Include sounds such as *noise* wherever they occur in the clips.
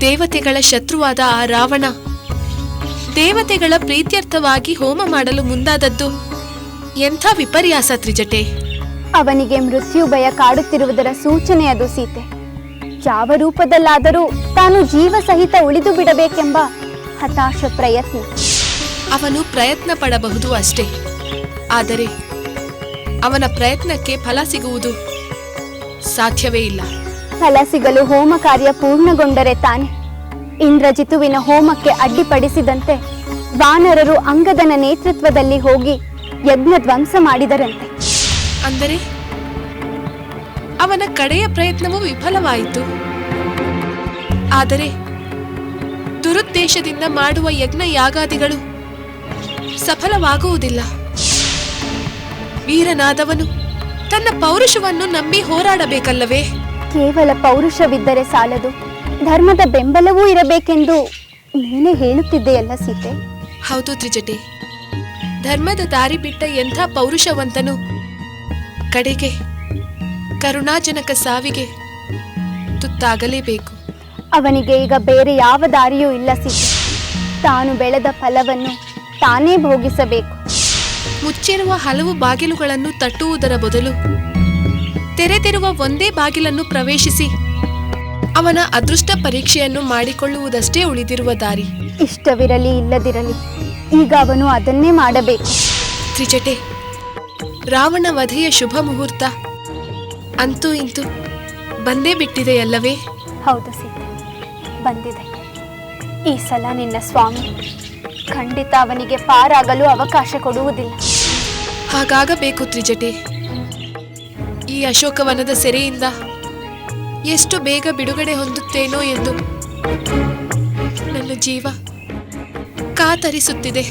ದೇವತೆಗಳ ಶತ್ರುವಾದ ಆ ರಾವಣ. ದೇವತೆಗಳ ಪ್ರೀತ್ಯರ್ಥವಾಗಿ ಹೋಮ ಮಾಡಲು ಮುಂದಾದದ್ದು ಎಂಥ ವಿಪರ್ಯಾಸ ತ್ರಿಜಟೆ. ಅವನಿಗೆ ಮೃತ್ಯು ಭಯ ಕಾಡುತ್ತಿರುವುದರ ಸೂಚನೆ ಅದು ಸೀತೆ. ಯಾವ ರೂಪದಲ್ಲಾದರೂ ತಾನು ಜೀವ ಸಹಿತ ಉಳಿದು ಬಿಡಬೇಕೆಂಬ ಹತಾಶ ಪ್ರಯತ್ನ. ಅವನು ಪ್ರಯತ್ನ ಪಡಬಹುದು ಅಷ್ಟೇ. ಆದರೆ ಅವನ ಪ್ರಯತ್ನಕ್ಕೆ ಫಲ ಸಿಗುವುದು ಸಾಧ್ಯವೇ ಇಲ್ಲ. ಫಲ ಸಿಗಲು ಹೋಮ ಕಾರ್ಯ ಪೂರ್ಣಗೊಂಡರೆ ತಾನೆ. ಇಂದ್ರಜಿತುವಿನ ಹೋಮಕ್ಕೆ ಅಡ್ಡಿಪಡಿಸಿದಂತೆ ವಾನರರು ಅಂಗದನ ನೇತೃತ್ವದಲ್ಲಿ ಹೋಗಿ ಯಜ್ಞ ಧ್ವಂಸ ಮಾಡಿದರಂತೆ. ಅಂದರೆ ಅವನ ಕಡೆಯ ಪ್ರಯತ್ನವೂ ವಿಫಲವಾಯಿತು. ಆದರೆ ದುರುದ್ದೇಶದಿಂದ ಮಾಡುವ ಯಜ್ಞ ಯಾಗಾದಿಗಳು ಸಫಲವಾಗುವುದಿಲ್ಲ. ವೀರನಾದವನು ತನ್ನ ಪೌರುಷವನ್ನು ನಂಬಿ ಹೋರಾಡಬೇಕಲ್ಲವೇ? ಕೇವಲ ಪೌರುಷವಿದ್ದರೆ ಸಾಲದು. ಧರ್ಮದ ಬೆಂಬಲವೂ ಇರಬೇಕೆಂದು ನೀನೆ ಹೇಳುತ್ತಿದ್ದೆಯಲ್ಲ ಸೀತೆ? ಹೌದು ತ್ರಿಜಟಿ. ಧರ್ಮದ ದಾರಿ ಬಿಟ್ಟ ಎಂಥ ಪೌರುಷವಂತನು? ಕಡೆಗೆ ಕರುಣಾಜನಕ ಸಾವಿಗೆ ತುತ್ತಾಗಲೇಬೇಕು. ಅವನಿಗೆ ಈಗ ಬೇರೆ ಯಾವ ದಾರಿಯೂ ಇಲ್ಲ ಸೀತೆ. ತಾನು ಬೆಳೆದ ಫಲವನ್ನು ತಾನೇ ಭೋಗಿಸಬೇಕು. ಮುಚ್ಚಿರುವ ಹಲವು ಬಾಗಿಲುಗಳನ್ನು ತಟ್ಟುವುದರ ಬದಲು ತೆರೆದಿರುವ ಒಂದೇ ಬಾಗಿಲನ್ನು ಪ್ರವೇಶಿಸಿ. ಅವನ ಅದೃಷ್ಟ ಪರೀಕ್ಷೆಯನ್ನು ಮಾಡಿಕೊಳ್ಳುವುದಷ್ಟೇ ಉಳಿದಿರುವ ದಾರಿ. ಇಷ್ಟವಿರಲಿ ಇಲ್ಲದಿರಲಿ. ಈಗ ಅವನು ಅದನ್ನೇ ಮಾಡಬೇಕು. ತ್ರಿಜಟೆ ರಾವಣ ವಧೆಯ ಶುಭ ಮುಹೂರ್ತ. ಅಂತೂ ಇಂತು ಬಂದೇ ಬಿಟ್ಟಿದೆಯಲ್ಲವೇ? ಹೌದು ಸೀತೆ ಬಂದಿದೆ. ಈ ಸಲ ನಿನ್ನ ಸ್ವಾಮಿ ಖಂಡಿತ ಅವನಿಗೆ ಪಾರಾಗಲು ಅವಕಾಶ ಕೊಡುವುದಿಲ್ಲ. ಹಾಗಾಗಬೇಕು ತ್ರಿಜಟೆ. ಈ ಅಶೋಕವನದ ಸೆರೆಯಿಂದ ಎಷ್ಟು ಬೇಗ ಬಿಡುಗಡೆ ಹೊಂದುತ್ತೇನೋ ಎಂದು ನನ್ನ ಜೀವ ಕಾತರಿಸುತ್ತಿದೆ.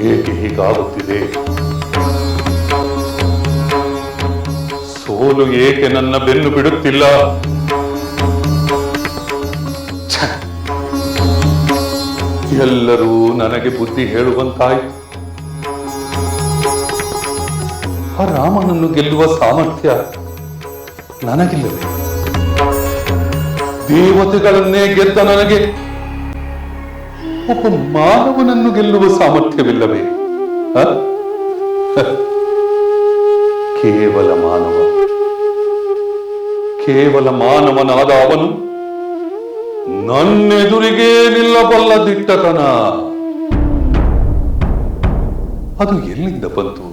ಏಕೆ ಹೀಗಾಗುತ್ತಿದೆ? ಸೋಲು ಏಕೆ ನನ್ನ ಬೆನ್ನು ಬಿಡುತ್ತಿಲ್ಲ? ಎಲ್ಲರೂ ನನಗೆ ಬುದ್ಧಿ ಹೇಳುವಂತಾಯಿತು. ಆ ರಾಮನನ್ನು ಗೆಲ್ಲುವ ಸಾಮರ್ಥ್ಯ ನನಗಿಲ್ಲವೇ? ದೇವತೆಗಳನ್ನೇ ಗೆದ್ದ ನನಗೆ ಒಬ್ಬ ಮಾನವನನ್ನು ಗೆಲ್ಲುವ ಸಾಮರ್ಥ್ಯವಿಲ್ಲವೇ. ಕೇವಲ ಮಾನವ. ಕೇವಲ ಮಾನವನಾದ ಅವನು ನನ್ನೆದುರಿಗೆ ನಿಲ್ಲಬಲ್ಲ ದಿಟ್ಟತನ ಅದು ಎಲ್ಲಿಂದ ಬಂತು?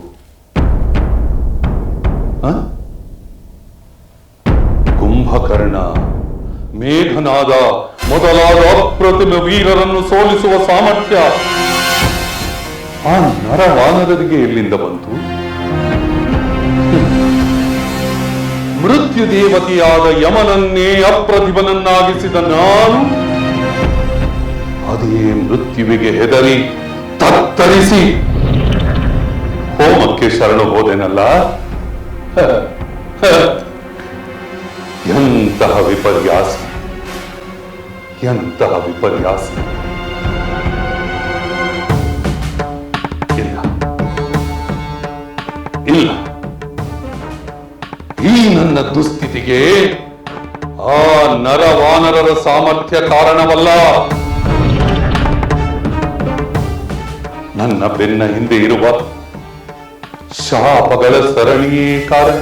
ಕುಂಭಕರ್ಣ, ಮೇಘನಾದ ಮೊದಲಾದ ಅಪ್ರತಿಮ ವೀರರನ್ನು ಸೋಲಿಸುವ ಸಾಮರ್ಥ್ಯ ಆ ನರವಾನರರಿಗೆ ಎಲ್ಲಿಂದ ಬಂತು ಮೃತ್ಯು ದೇವತೆಯಾದ ಯಮನನ್ನೇ ಅಪ್ರತಿಭನನ್ನಾಗಿಸಿದ ನಾನು ಅದೇ ಮೃತ್ಯುವಿಗೆ ಹೆದರಿ ತತ್ತರಿಸಿ ಹೋಮಕ್ಕೆ ಶರಣು ಹೋದೆನಲ್ಲ. *laughs* ಎಂತಹ ವಿಪರ್ಯಾಸ ಎಂತಹ ವಿಪರ್ಯಾಸ ಇಲ್ಲ ಈ ನನ್ನ ದುಸ್ಥಿತಿಗೆ ಆ ನರವಾನರರ ಸಾಮರ್ಥ್ಯ ಕಾರಣವಲ್ಲ. ನನ್ನ ಬೆನ್ನ ಹಿಂದೆ ಇರುವ ಶಾಪಗಳ ಸರಣಿಯೇ ಕಾರಣ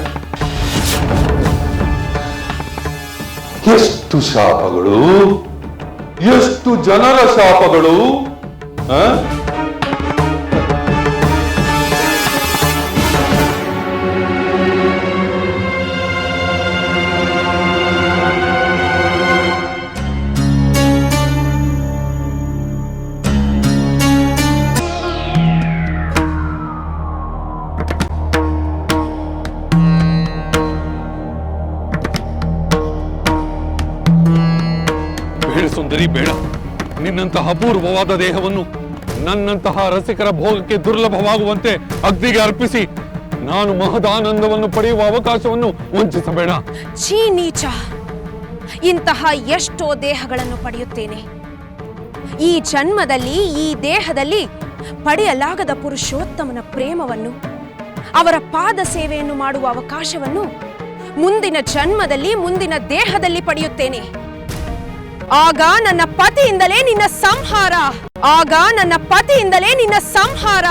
ಎಷ್ಟು ಶಾಪಗಳು? ಎಷ್ಟು ಜನರ ಶಾಪಗಳು ಸುಂದರಿ ಬೇಡ. ನಿನ್ನಂತಹ ಅಪೂರ್ವವಾದ ದೇಹವನ್ನು ನನ್ನಂತಹ ರಸಿಕರ ಭೋಗಕ್ಕೆ ದುರ್ಲಭವಾಗುವಂತೆ ಅಗ್ನಿಗೆ ಅರ್ಪಿಸಿ ನಾನು ಮಹದಾನಂದವನ್ನು ಪಡೆಯುವ ಅವಕಾಶವನ್ನು ವಂಚಿಸಬೇಡ. ಛೀ, ನೀಚ. ಇಂತಹ ಎಷ್ಟೋ ದೇಹಗಳನ್ನು ಪಡೆಯುತ್ತೇನೆ. ಈ ಜನ್ಮದಲ್ಲಿ, ಈ ದೇಹದಲ್ಲಿ ಪಡೆಯಲಾಗದ ಪುರುಷೋತ್ತಮನ ಪ್ರೇಮವನ್ನು, ಅವರ ಪಾದ ಸೇವೆಯನ್ನು ಮಾಡುವ ಅವಕಾಶವನ್ನು ಮುಂದಿನ ಜನ್ಮದಲ್ಲಿ, ಮುಂದಿನ ದೇಹದಲ್ಲಿ ಪಡೆಯುತ್ತೇನೆ. ಆಗ ನನ್ನ ಪತಿಯಿಂದಲೇ ನಿನ್ನ ಸಂಹಾರ. ಆಗ ನನ್ನ ಪತಿಯಿಂದಲೇ ನಿನ್ನ ಸಂಹಾರ.